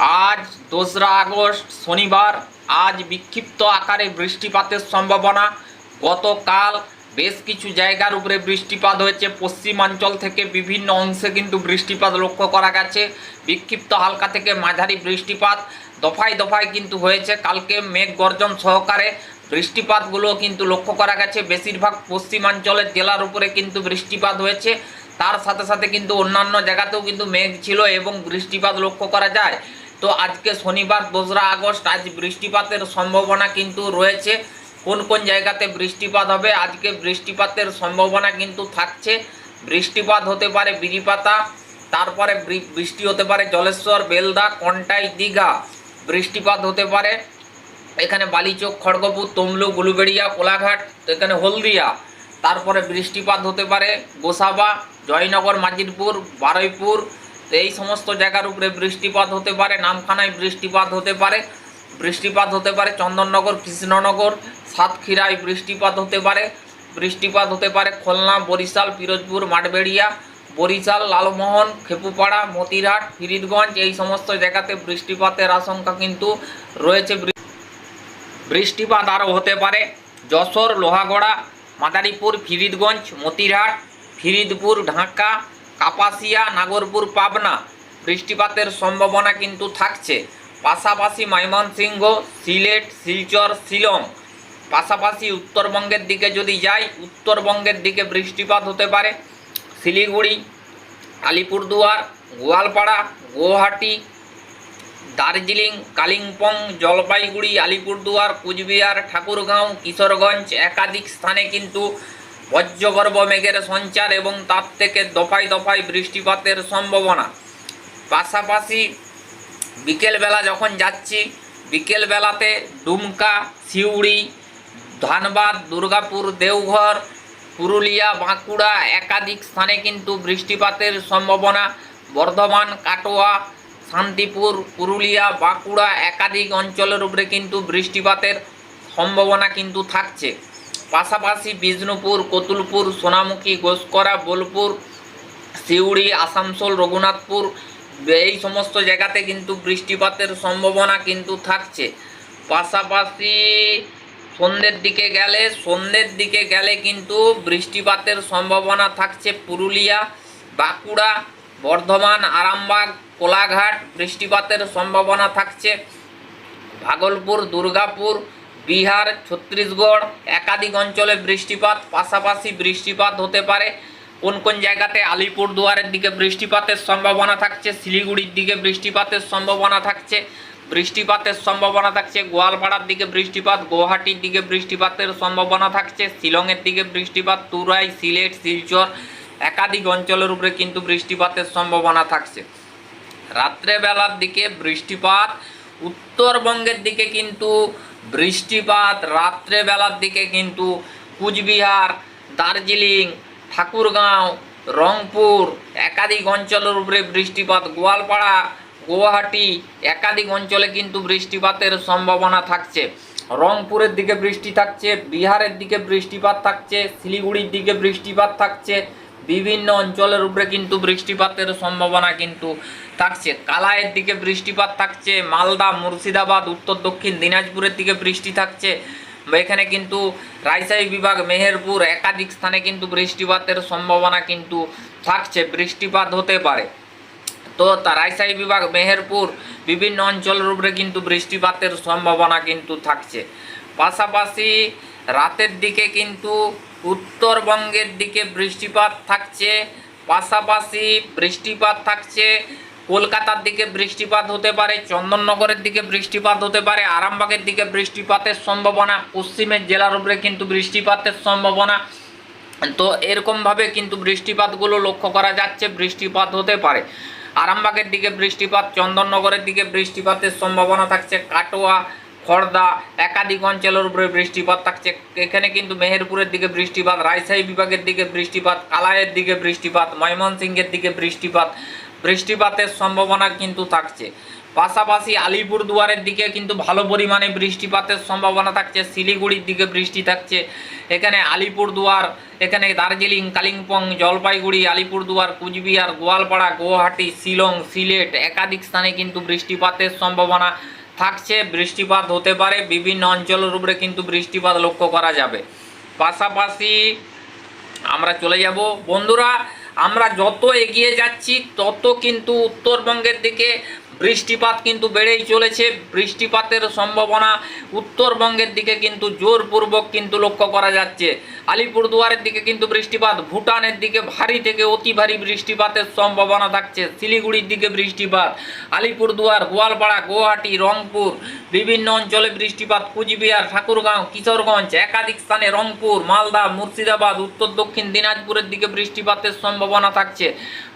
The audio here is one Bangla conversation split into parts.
আজ দোসরা আগস্ট, শনিবার, আজ বিক্ষিপ্ত আকারে বৃষ্টিপাতের সম্ভাবনা। গতকাল বেশ কিছু জায়গার উপরে বৃষ্টিপাত হয়েছে। পশ্চিমাঞ্চল থেকে বিভিন্ন অংশে কিন্তু বৃষ্টিপাত লক্ষ্য করা গেছে। বিক্ষিপ্ত হালকা থেকে মাঝারি বৃষ্টিপাত দফায় দফায় কিন্তু হয়েছে। কালকে মেঘ গর্জন সহকারে বৃষ্টিপাতগুলো কিন্তু লক্ষ্য করা গেছে। বেশিরভাগ পশ্চিমাঞ্চলের জেলার উপরে কিন্তু বৃষ্টিপাত হয়েছে। তার সাথে সাথে কিন্তু অন্যান্য জায়গাতেও কিন্তু মেঘ ছিল এবং বৃষ্টিপাত লক্ষ্য করা যায়। তো আজকে শনিবার, দোসরা আগস্ট, আজ বৃষ্টিপাতের সম্ভাবনা কিন্তু রয়েছে। কোন কোন জায়গাতে বৃষ্টিপাত হবে? আজকে বৃষ্টিপাতের সম্ভাবনা কিন্তু থাকছে। বৃষ্টিপাত হতে পারে বিরিপাতা, তারপরে বৃষ্টি হতে পারে জলেশ্বর, বেলদা, কন্টাই, দীঘা। বৃষ্টিপাত হতে পারে। এখানে বালিচক, খড়গপুর, তমলু, গুলুবেড়িয়া, কোলাঘাট, এখানে হলদিয়া। তারপরে বৃষ্টিপাত হতে পারে গোসাবা, জয়নগর মাজিরপুর বারুইপুর এই সমস্ত জায়গার উপরে বৃষ্টিপাত হতে পারে, নামখানায় বৃষ্টিপাত হতে পারে, বৃষ্টিপাত হতে পারে চন্দননগর, কৃষ্ণনগর, সাতক্ষীরায় বৃষ্টিপাত হতে পারে, বৃষ্টিপাত হতে পারে খুলনা, বরিশাল, পিরোজপুর, মাঠবেড়িয়া, বরিশাল, লালমোহন, খেপুপাড়া, মতিরহাট, ফিরিদগঞ্জ, এই সমস্ত জায়গাতে বৃষ্টিপাতের আশঙ্কা কিন্তু রয়েছে। বৃষ্টিপাত আরও হতে পারে যশোর, লোহাগড়া, মাদারীপুর, ফিরিদগঞ্জ, মতিরহাট, ফিরিদপুর, ঢাকা কাপাসিয়া, নাগরপুর, পাবনা। বৃষ্টিপাতের সম্ভাবনা কিন্তু থাকছে। পাশাপাশি ময়মনসিংহ, সিলেট, শিলচর, শিলং। পাশাপাশি উত্তরবঙ্গের দিকে যদি যাই, উত্তরবঙ্গের দিকে বৃষ্টিপাত হতে পারে। শিলিগুড়ি, আলিপুরদুয়ার, গোয়ালপাড়া, গুয়াহাটি, দার্জিলিং, কালিম্পং, জলপাইগুড়ি, আলিপুরদুয়ার, কুচবিহার, ঠাকুরগাঁও, কিশোরগঞ্জ একাধিক স্থানে কিন্তু বজ্রগর্ভ মেঘের সঞ্চার এবং তার থেকে দফায় দফায় বৃষ্টিপাতের সম্ভাবনা। পাশাপাশি বিকেলবেলা যখন যাচ্ছি, বিকেলবেলাতে ডুমকা, সিউড়ি, ধানবাদ, দুর্গাপুর, দেওঘর, পুরুলিয়া, বাঁকুড়া একাধিক স্থানে কিন্তু বৃষ্টিপাতের সম্ভাবনা। বর্ধমান, কাটোয়া, শান্তিপুর, পুরুলিয়া, বাঁকুড়া একাধিক অঞ্চলের উপরে কিন্তু বৃষ্টিপাতের সম্ভাবনা কিন্তু থাকছে। পাশাপাশি বিষ্ণুপুর, কতুলপুর, সোনামুখী, গোসকরা, বোলপুর, সিউড়ি, আসানসোল, রঘুনাথপুর, এই সমস্ত জায়গাতে কিন্তু বৃষ্টিপাতের সম্ভাবনা কিন্তু থাকছে। পাশাপাশি সন্ধ্যের দিকে গেলে, সন্ধ্যের দিকে গেলে কিন্তু বৃষ্টিপাতের সম্ভাবনা থাকছে পুরুলিয়া, বাঁকুড়া, বর্ধমান, আরামবাগ, কোলাঘাট, বৃষ্টিপাতের সম্ভাবনা থাকছে। ভাগলপুর, দুর্গাপুর বিহার, ছত্তিশগড়, একাধিক অঞ্চলে বৃষ্টিপাত, পাশাপাশি বৃষ্টিপাত হতে পারে। কোন কোন জায়গাতে আলিপুর দুয়ারের দিকে বৃষ্টিপাতের সম্ভাবনা থাকছে? শিলিগুড়ির দিকে বৃষ্টিপাতের সম্ভাবনা থাকছে। বৃষ্টিপাতের সম্ভাবনা থাকছে। গোয়ালপাড়ার দিকে বৃষ্টিপাত গুয়াহাটির দিকে বৃষ্টিপাতের সম্ভাবনা থাকছে। শিলংয়ের দিকে বৃষ্টিপাত, তুরাই, সিলেট, শিলচর একাধিক অঞ্চলের উপরে কিন্তু বৃষ্টিপাতের সম্ভাবনা থাকছে। রাত্রেবেলার দিকে বৃষ্টিপাত, উত্তরবঙ্গের দিকে কিন্তু বৃষ্টিপাত রাত্রেবেলার দিকে কিন্তু কুচবিহার, দার্জিলিং, ঠাকুরগাঁও, রংপুর, একাধিক অঞ্চলের উপরে বৃষ্টিপাত, গোয়ালপাড়া, গুয়াহাটি একাধিক অঞ্চলে কিন্তু বৃষ্টিপাতের সম্ভাবনা থাকছে। রংপুরের দিকে বৃষ্টি থাকছে, বিহারের দিকে বৃষ্টিপাত থাকছে, শিলিগুড়ির দিকে বৃষ্টিপাত থাকছে। বিভিন্ন অঞ্চলের উপরে কিন্তু বৃষ্টিপাতের সম্ভাবনা কিন্তু থাকছে। কালায়ের দিকে বৃষ্টিপাত থাকছে, মালদা, মুর্শিদাবাদ, উত্তর, দক্ষিণ, দিনাজপুরের দিকে বৃষ্টি থাকছে। এখানে কিন্তু রাজশাহী বিভাগ, মেহেরপুর একাধিক স্থানে কিন্তু বৃষ্টিপাতের সম্ভাবনা কিন্তু থাকছে, বৃষ্টিপাত হতে পারে। তো রাজশাহী বিভাগ, মেহেরপুর বিভিন্ন অঞ্চলের উপরে কিন্তু বৃষ্টিপাতের সম্ভাবনা কিন্তু থাকছে। পাশাপাশি রাতের দিকে কিন্তু উত্তরবঙ্গের দিকে বৃষ্টিপাত থাকছে, পাশাপাশি বৃষ্টিপাত থাকছে কলকাতার দিকে বৃষ্টিপাত হতে পারে, চন্দননগরের দিকে বৃষ্টিপাত হতে পারে, আরামবাগের দিকে বৃষ্টিপাতের সম্ভাবনা, পশ্চিমের জেলার উপরে কিন্তু বৃষ্টিপাতের সম্ভাবনা। তো এরকমভাবে কিন্তু বৃষ্টিপাতগুলো লক্ষ্য করা যাচ্ছে, বৃষ্টিপাত হতে পারে। আরামবাগের দিকে বৃষ্টিপাত, চন্দননগরের দিকে বৃষ্টিপাতের সম্ভাবনা থাকছে, কাটোয়া খড়দা একাধিক অঞ্চলের উপরে বৃষ্টিপাত থাকছে। এখানে কিন্তু মেহেরপুরের দিকে বৃষ্টিপাত, রাজশাহী বিভাগের দিকে বৃষ্টিপাত, কালাইয়ের দিকে বৃষ্টিপাত, ময়মনসিংহের দিকে বৃষ্টিপাত। বৃষ্টিপাতের সম্ভাবনা কিন্তু থাকছে। পাশাপাশি আলিপুর দুয়ারের দিকে কিন্তু ভালো পরিমাণে বৃষ্টিপাতের সম্ভাবনা থাকছে, শিলিগুড়ির দিকে বৃষ্টি থাকছে। এখানে আলিপুর দুয়ার এখানে দার্জিলিং, কালিম্পং, জলপাইগুড়ি, আলিপুরদুয়ার, কুচবিহার, গোয়ালপাড়া, গুয়াহাটি, শিলং, সিলেট একাধিক স্থানে কিন্তু বৃষ্টিপাতের সম্ভাবনা থাকছে। বৃষ্টিপাত হতে পারে, বিভিন্ন অঞ্চলের উপরে কিন্তু বৃষ্টিপাত লক্ষ্য করা যাবে। পাশাপাশি আমরা চলে যাব। বন্ধুরা আমরা যত এগিয়ে যাচ্ছি তত কিন্তু উত্তরবঙ্গের দিকে বৃষ্টিপাত কিন্তু বেড়েই চলেছে। বৃষ্টিপাতের সম্ভাবনা উত্তরবঙ্গের দিকে কিন্তু জোরপূর্বক কিন্তু লক্ষ্য করা যাচ্ছে। আলিপুরদুয়ারের দিকে কিন্তু বৃষ্টিপাত, ভুটানের দিকে ভারী থেকে অতি ভারী বৃষ্টিপাতের সম্ভাবনা থাকছে। শিলিগুড়ির দিকে বৃষ্টিপাত, আলিপুরদুয়ার, গোয়ালপাড়া, গুয়াহাটি, রংপুর, বিভিন্ন অঞ্চলে বৃষ্টিপাত, কুচবিহার, ঠাকুরগাঁও, কিশোরগঞ্জ, একাধিক স্থানে রংপুর, মালদা, মুর্শিদাবাদ, উত্তর দক্ষিণ দিনাজপুরের দিকে বৃষ্টিপাতের সম্ভাবনা থাকছে।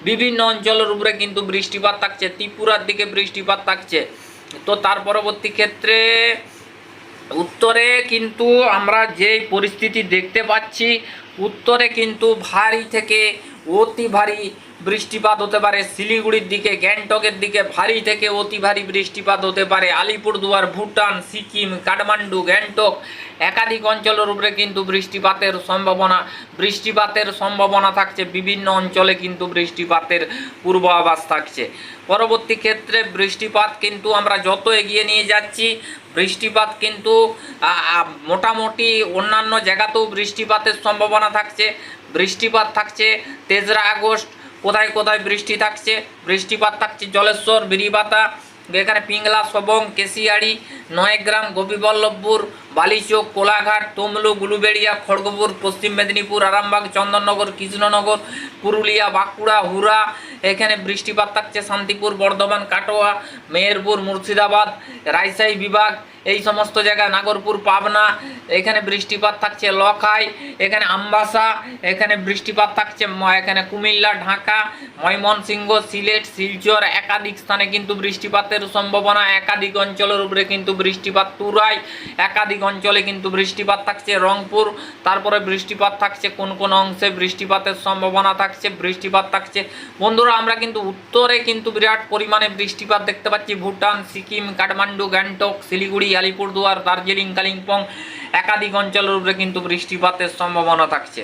বিভিন্ন অঞ্চলের উপরে কিন্তু বৃষ্টিপাত থাকছে। ত্রিপুরার দিকে বৃষ্টিপাত থাকছে। তো তার পরবর্তী ক্ষেত্রে উত্তরে কিন্তু আমরা যে পরিস্থিতি দেখতে পাচ্ছি, উত্তরে কিন্তু ভারী থেকে অতি ভারী বৃষ্টিপাত হতে পারে, শিলিগুড়ির দিকে, গ্যাংটকের দিকে ভারী থেকে অতি ভারী বৃষ্টিপাত হতে পারে। আলিপুরদুয়ার, ভুটান, সিকিম, কাঠমান্ডু, গ্যাংটক একাধিক অঞ্চলের উপরে কিন্তু বৃষ্টিপাতের সম্ভাবনা বৃষ্টিপাতের সম্ভাবনা থাকছে। বিভিন্ন অঞ্চলে কিন্তু বৃষ্টিপাতের পূর্বাভাস থাকছে। পরবর্তী ক্ষেত্রে বৃষ্টিপাত কিন্তু আমরা যত এগিয়ে নিয়ে যাচ্ছি, বৃষ্টিপাত কিন্তু মোটামুটি অন্যান্য জায়গাতেও বৃষ্টিপাতের সম্ভাবনা থাকছে। বৃষ্টিপাত থাকছে, তেসরা আগস্ট, কোথায় কোথায় বৃষ্টি থাকছে? বৃষ্টিপাত থাকছে জলেশ্বর, বিরিবাতা, এখানে পিংলা, সবং, কেশিয়াড়ি, নয়গ্রাম, গোপীবল্লভপুর বালিচোক, কোলাঘাট, তমলু, গুলুবেড়িয়া, খড়গপুর, পশ্চিম মেদিনীপুর, আরামবাগ, চন্দননগর, কৃষ্ণনগর, পুরুলিয়া, বাঁকুড়া হুরা এখানে বৃষ্টিপাত থাকছে, শান্তিপুর, বর্ধমান, কাটোয়া, মেহেরপুর, মুর্শিদাবাদ, রাজশাহী বিভাগ, এই সমস্ত জায়গায়, নাগরপুর, পাবনা, এখানে বৃষ্টিপাত থাকছে, লখাই, এখানে আমবাসা, এখানে বৃষ্টিপাত থাকছে এখানে কুমিল্লা, ঢাকা, ময়মনসিংহ, সিলেট, শিলচর, একাধিক স্থানে কিন্তু বৃষ্টিপাতের সম্ভাবনা, একাধিক অঞ্চলের উপরে কিন্তু বৃষ্টিপাত তুরাই, একাধিক অঞ্চলে কিন্তু বৃষ্টিপাত থাকছে, রংপুর, তারপরে বৃষ্টিপাত থাকছে, কোন কোন অংশে বৃষ্টিপাতের সম্ভাবনা থাকছে, বৃষ্টিপাত থাকছে। বন্ধুরা, আমরা কিন্তু উত্তরে কিন্তু বিরাট পরিমাণে বৃষ্টিপাত দেখতে পাচ্ছি। ভুটান, সিকিম, কাঠমান্ডু, গ্যাংটক, শিলিগুড়ি, আলিপুরদুয়ার, দার্জিলিং, কালিম্পং একাধিক অঞ্চলের উপরে কিন্তু বৃষ্টিপাতের সম্ভাবনা থাকছে।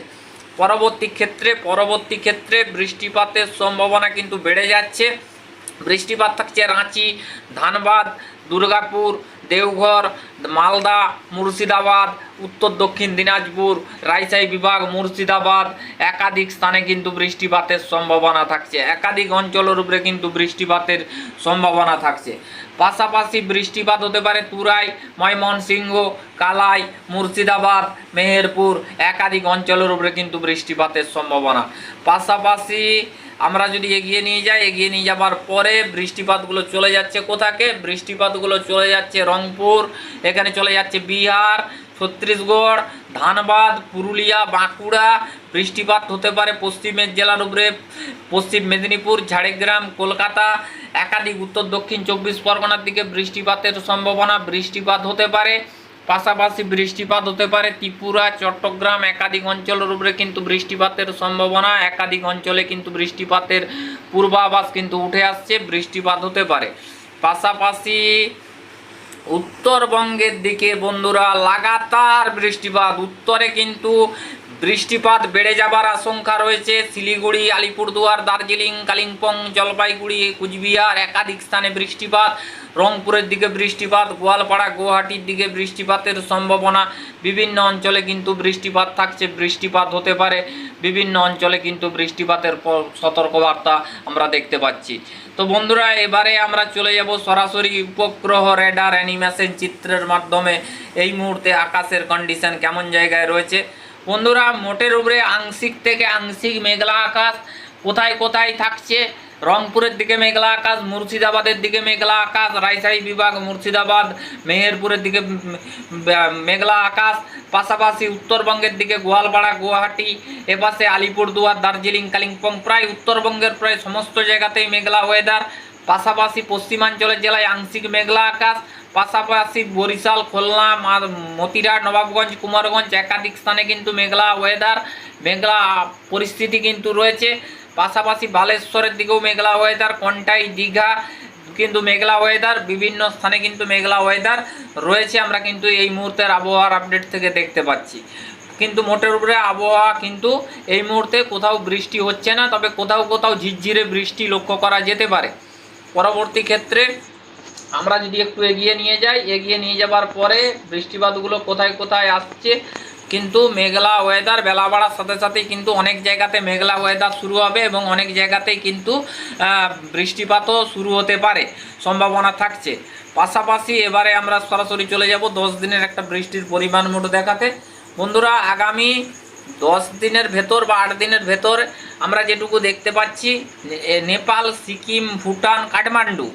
পরবর্তী ক্ষেত্রে পরবর্তী ক্ষেত্রে বৃষ্টিপাতের সম্ভাবনা কিন্তু বেড়ে যাচ্ছে। বৃষ্টিপাত থাকছে রাঁচি, ধানবাদ, দুর্গাপুর দেওঘর, মালদা, মুর্শিদাবাদ, উত্তর দক্ষিণ দিনাজপুর, রাজশাহী বিভাগ, মুর্শিদাবাদ। একাধিক স্থানে কিন্তু বৃষ্টিপাতের সম্ভাবনা থাকছে। একাধিক অঞ্চলের উপরে কিন্তু বৃষ্টিপাতের সম্ভাবনা থাকছে। পাশাপাশি বৃষ্টিপাত হতে পারে তুরাই, ময়মনসিংহ, কালাই, মুর্শিদাবাদ, মেহেরপুর। একাধিক অঞ্চলের উপরে কিন্তু বৃষ্টিপাতের সম্ভাবনা। পাশাপাশি আমরা যদি এগিয়ে নিয়ে যাই, এগিয়ে নিয়ে যাবার পরে বৃষ্টিপাতগুলো চলে যাচ্ছে কোথাকে? বৃষ্টিপাতগুলো চলে যাচ্ছে রংপুর, এখানে চলে যাচ্ছে বিহার, ছত্তিশগড়, ধানবাদ, পুরুলিয়া, বাঁকুড়া। বৃষ্টিপাত হতে পারে পশ্চিমের জেলার উপরে, পশ্চিম মেদিনীপুর, ঝাড়গ্রাম, কলকাতা। একাধিক উত্তর, দক্ষিণ চব্বিশ পরগনার দিকে বৃষ্টিপাতের সম্ভাবনা, বৃষ্টিপাত হতে পারে। পাশাপাশি বৃষ্টিপাত হতে পারে ত্রিপুরা, চট্টগ্রাম, একাধিক অঞ্চলের উপরে কিন্তু বৃষ্টিপাতের সম্ভাবনা, একাধিক অঞ্চলে কিন্তু বৃষ্টিপাতের পূর্বাভাস কিন্তু উঠে আসছে, বৃষ্টিপাত হতে পারে। পাশাপাশি উত্তরবঙ্গের দিকে বন্ধুরা, লাগাতার বৃষ্টিপাত, উত্তরে কিন্তু বৃষ্টিপাত বেড়ে যাবার আশঙ্কা রয়েছে। শিলিগুড়ি, আলিপুরদুয়ার, দার্জিলিং, কালিম্পং, জলপাইগুড়ি, কুচবিহার একাধিক স্থানে বৃষ্টিপাত, রংপুরের দিকে বৃষ্টিপাত, গোয়ালপাড়া, গুয়াহাটির দিকে বৃষ্টিপাতের সম্ভাবনা। বিভিন্ন অঞ্চলে কিন্তু বৃষ্টিপাত থাকছে, বৃষ্টিপাত হতে পারে। বিভিন্ন অঞ্চলে কিন্তু বৃষ্টিপাতের সতর্কবার্তা আমরা দেখতে পাচ্ছি। তো বন্ধুরা, এবারে আমরা চলে যাব সরাসরি উপগ্রহ রেডার অ্যানিমেশন চিত্রের মাধ্যমে। এই মুহূর্তে আকাশের কন্ডিশন কেমন জায়গায় রয়েছে? বন্ধুরা, মোটের উপরে আংশিক থেকে আংশিক মেঘলা আকাশ কোথায় কোথায় থাকছে? রংপুরের দিকে মেঘলা আকাশ, মুর্শিদাবাদের দিকে মেঘলা আকাশ, রাজশাহী বিভাগ, মুর্শিদাবাদ, মেহেরপুরের দিকে মেঘলা আকাশ, পাশাপাশি উত্তরবঙ্গের দিকে গোয়ালপাড়া, গুয়াহাটি, এপাশে আলিপুরদুয়ার, দার্জিলিং, কালিম্পং, প্রায় উত্তরবঙ্গের প্রায় সমস্ত জায়গাতেই মেঘলা ওয়েদার পাশাপাশি পশ্চিমাঞ্চলের জেলায় আংশিক মেঘলা আকাশ পাশাপাশি বরিশাল, খুলনা মতিরাট, নবাবগঞ্জ, কুমারগঞ্জ একাধিক স্থানে কিন্তু মেঘলা ওয়েদার মেঘলা পরিস্থিতি কিন্তু রয়েছে। পাশাপাশি বালেশ্বরের দিকেও মেঘলা ওয়েদার কন্টাই দীঘা কিন্তু মেঘলা ওয়েদার বিভিন্ন স্থানে কিন্তু মেঘলা ওয়েদার রয়েছে। আমরা কিন্তু এই মুহূর্তের আবহাওয়ার আপডেট থেকে দেখতে পাচ্ছি। কিন্তু মোটের উপরে আবহাওয়া কিন্তু এই মুহূর্তে কোথাও বৃষ্টি হচ্ছে না, তবে কোথাও কোথাও ঝিরঝিরে বৃষ্টি লক্ষ্য করা যেতে পারে। পরবর্তী ক্ষেত্রে আমরা যদি একটু এগিয়ে নিয়ে যাই, এগিয়ে নিয়ে যাবার পরে বৃষ্টিপাতগুলো কোথায় কোথায় আসছে, কিন্তু মেঘলা ওয়েদার বেলা বাড়ার সাথে সাথে কিন্তু অনেক জায়গাতে মেঘলা ওয়েদার শুরু হবে এবং অনেক জায়গাতেই কিন্তু বৃষ্টিপাতও শুরু হতে পারে, সম্ভাবনা থাকছে। পাশাপাশি এবারে আমরা সরাসরি চলে যাব দশ দিনের একটা বৃষ্টির পরিমাণ মোট দেখাতে। বন্ধুরা, আগামী দশ দিনের ভেতর বা আট দিনের ভেতর আমরা যেটুকু দেখতে পাচ্ছি নেপাল, সিকিম, ভুটান, কাঠমান্ডু।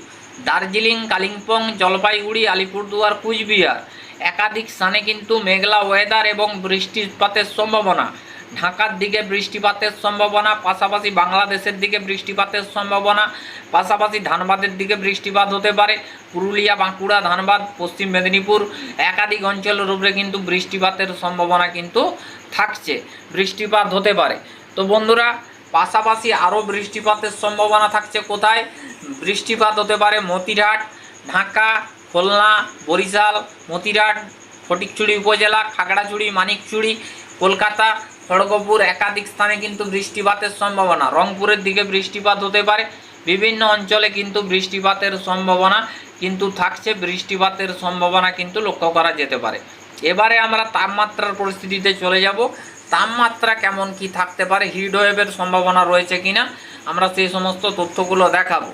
দার্জিলিং, কালিম্পং, জলপাইগুড়ি, আলিপুরদুয়ার, কুচবিহার। একাধিক স্থানে কিন্তু মেঘলা ওয়েদার এবং বৃষ্টিপাতের সম্ভাবনা। ঢাকার দিকে বৃষ্টিপাতের সম্ভাবনা, পাশাপাশি বাংলাদেশের দিকে বৃষ্টিপাতের সম্ভাবনা, পাশাপাশি ধানবাদের দিকে বৃষ্টিপাত হতে পারে। পুরুলিয়া, বাঁকুড়া, ধানবাদ, পশ্চিম মেদিনীপুর একাধিক অঞ্চলের উপরে কিন্তু বৃষ্টিপাতের সম্ভাবনা কিন্তু থাকছে, বৃষ্টিপাত হতে পারে। তো বন্ধুরা, পাশাপাশি আরও বৃষ্টিপাতের সম্ভাবনা থাকছে কোথায়? বৃষ্টিপাত হতে পারে মতিরহাট, ঢাকা, খুলনা, বরিশাল, মতিরহাট, ফটিকছড়ি উপজেলা, খাগড়াছড়ি, মানিকছড়ি, কলকাতা, খড়গপুর একাধিক স্থানে কিন্তু বৃষ্টিপাতের সম্ভাবনা। রংপুরের দিকে বৃষ্টিপাত হতে পারে, বিভিন্ন অঞ্চলে কিন্তু বৃষ্টিপাতের সম্ভাবনা, কিন্তু থাকছে বৃষ্টিপাতের সম্ভাবনা কিন্তু লক্ষ্য করা যেতে পারে। এবারে আমরা তাপমাত্রার পরিস্থিতিতে চলে যাব। তাপমাত্রা কেমন কি থাকতে পারে, হিট ওয়েভের সম্ভাবনা রয়েছে কিনা, আমরা সেই সমস্ত তথ্যগুলো দেখাবো।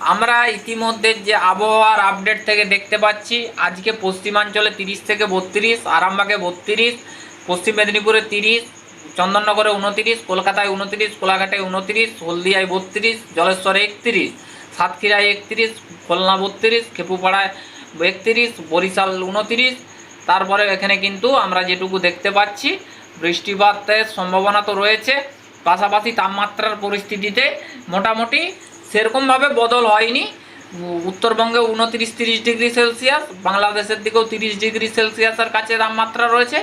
আমরা ইতিমধ্যে যে আবহাওয়ার আপডেট থেকে দেখতে পাচ্ছি, আজকে পশ্চিমাঞ্চলে তিরিশ থেকে বত্রিশ, আরামবাগে বত্রিশ, পশ্চিম মেদিনীপুরে তিরিশ, চন্দননগরে উনতিরিশ, কলকাতায় উনতিরিশ কোলাঘাটে উনতিরিশ, হলদিয়ায় বত্রিশ, জলেশ্বরে একত্রিশ, সাতক্ষীরায় একত্রিশ, খুলনা বত্রিশ, খেপুপাড়ায় একত্রিশ, বরিশাল উনতিরিশ। তারপরে এখানে কিন্তু আমরা যেটুকু দেখতে পাচ্ছি, বৃষ্টিপাতের সম্ভাবনা তো রয়েছে। পাশাপাশি তাপমাত্রার পরিস্থিতিতে মোটামুটি সেরকমভাবে বদল হয়নি। উত্তরবঙ্গে উনত্রিশ তিরিশ ডিগ্রি সেলসিয়াস, বাংলাদেশের দিকেও তিরিশ ডিগ্রি সেলসিয়াসের কাছে তাপমাত্রা রয়েছে।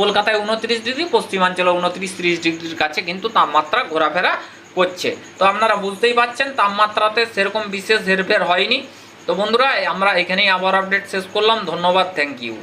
কলকাতায় উনত্রিশ ডিগ্রি, পশ্চিমাঞ্চলে উনত্রিশ তিরিশ ডিগ্রির কাছে কিন্তু তাপমাত্রা ঘোরাফেরা করছে। তো আপনারা বুঝতেই পারছেন তাপমাত্রাতে সেরকম বিশেষ হেরফের হয়নি। তো বন্ধুরা, আমরা এখানেই আবার আপডেট শেষ করলাম। ধন্যবাদ, থ্যাংক ইউ।